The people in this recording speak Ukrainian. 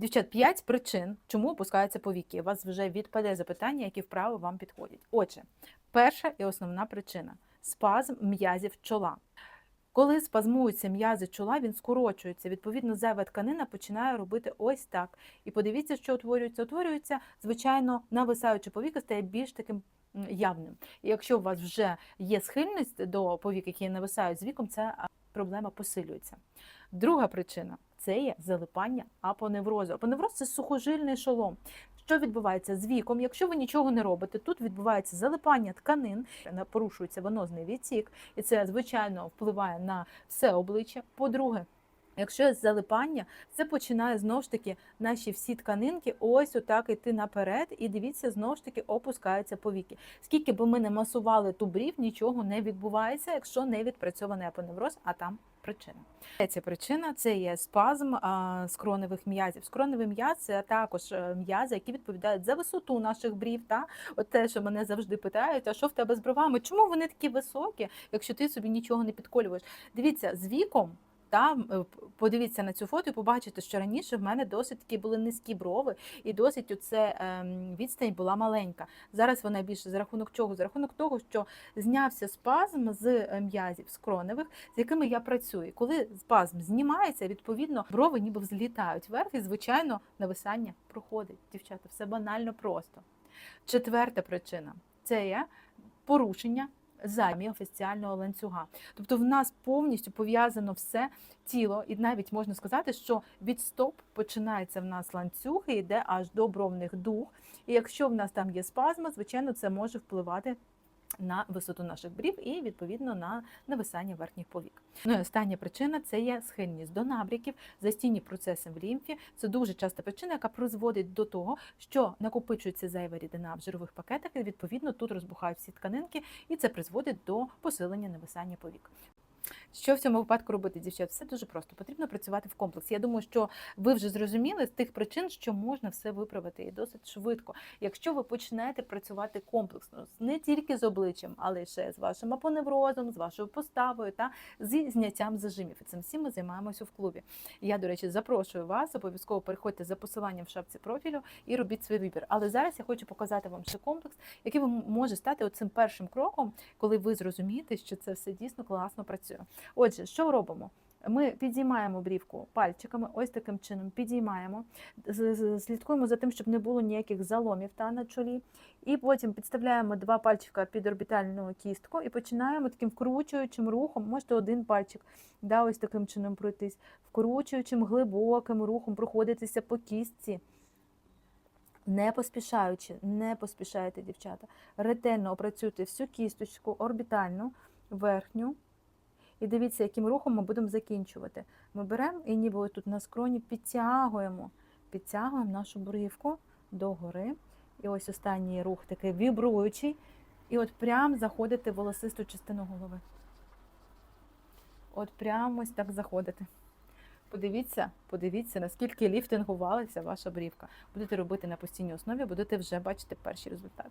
Дівчат, 5 причин, чому опускаються повіки. У вас вже відпаде запитання, які вправи вам підходять. Отже, перша і основна причина спазм м'язів чола. Коли спазмуються м'язи чола, він скорочується. Відповідно, зайва тканина починає робити ось так. І подивіться, що утворюється. Утворюється, звичайно, нависаючи повіки стає більш таким явним. І якщо у вас вже є схильність до повік, які нависають з віком, а, проблема посилюється. Друга причина це є залипання апоневрозу. Апоневроз це сухожильний шолом. Що відбувається з віком? Якщо ви нічого не робите, тут відбувається залипання тканин, порушується венозний відсік, і це звичайно впливає на все обличчя. По-друге, Якщо залипання, це починає знову ж таки наші всі тканинки ось отак йти наперед, і дивіться, знову ж таки опускаються повіки. Скільки би ми не масували ту брів, нічого не відбувається, якщо не відпрацьований апоневроз, а там причина. Третя причина це є спазм скроневих м'язів. Скроневий м'яз це також е, м'язи, які відповідають за висоту наших брів. Та от те, що мене завжди питають, а що в тебе з бровами? Чому вони такі високі, якщо ти собі нічого не підколюєш? Дивіться, з віком. Та е, подивіться на цю фото і побачите, що раніше в мене досить такі були низькі брови, і досить оце ем, відстань була маленька. Зараз вона більше за рахунок чого? За рахунок того, що знявся спазм з е, м'язів скроневих, з якими я працюю. Коли спазм знімається, відповідно брови ніби взлітають вверх, і звичайно нависання проходить. Дівчата, все банально просто. Четверта причина це є порушення замі офіціального ланцюга. Тобто в нас повністю пов'язано все тіло, і навіть можна сказати, що від стоп починається в нас ланцюг і йде аж до бровних дух. І якщо в нас там є спазма, звичайно, це може впливати. На висоту наших брів і відповідно на нависання верхніх повік. Ну і остання причина це є схильність до набряків, застійні процеси в лімфі. Це дуже часта причина, яка призводить до того, що накопичується зайва рідина в жирових пакетах, і відповідно тут розбухають всі тканинки, і це призводить до посилення нависання повік. Що в цьому випадку робити, дівчат? Все дуже просто. Потрібно працювати в комплексі. Я думаю, що ви вже зрозуміли з тих причин, що можна все виправити і досить швидко. Якщо ви почнете працювати комплексно, не тільки з обличчям, але ще з вашим апоневрозом, з вашою поставою та зі зняттям зажимів. І цим всім ми займаємося в клубі. Я, до речі, запрошую вас, обов'язково переходьте за посиланням в шапці профілю і робіть свій вибір. Але зараз я хочу показати вам ще комплекс, який може стати оцим першим кроком, коли ви зрозумієте, що це все дійсно класно працює. Отже, що робимо? Ми підіймаємо брівку пальчиками, ось таким чином підіймаємо, слідкуємо за тим, щоб не було ніяких заломів та на чолі. І потім підставляємо два пальчика під орбітальну кістку і починаємо таким вкручуючим рухом, можете один пальчик, да, ось таким чином пройтись, вкручуючим глибоким рухом проходитися по кістці. Не поспішаючи, не поспішайте, дівчата. Ретельно опрацюйте всю кісточку, орбітальну, верхню. І дивіться, яким рухом ми будемо закінчувати. Ми беремо і ніби тут на скроні підтягуємо, підтягуємо нашу брівку догори. І ось останній рух такий вібруючий. І от прям заходите в волосисту частину голови. От прямо ось так заходите. Подивіться, подивіться, наскільки ліфтингувалася ваша брівка. Будете робити на постійній основі, будете вже бачити перші результати.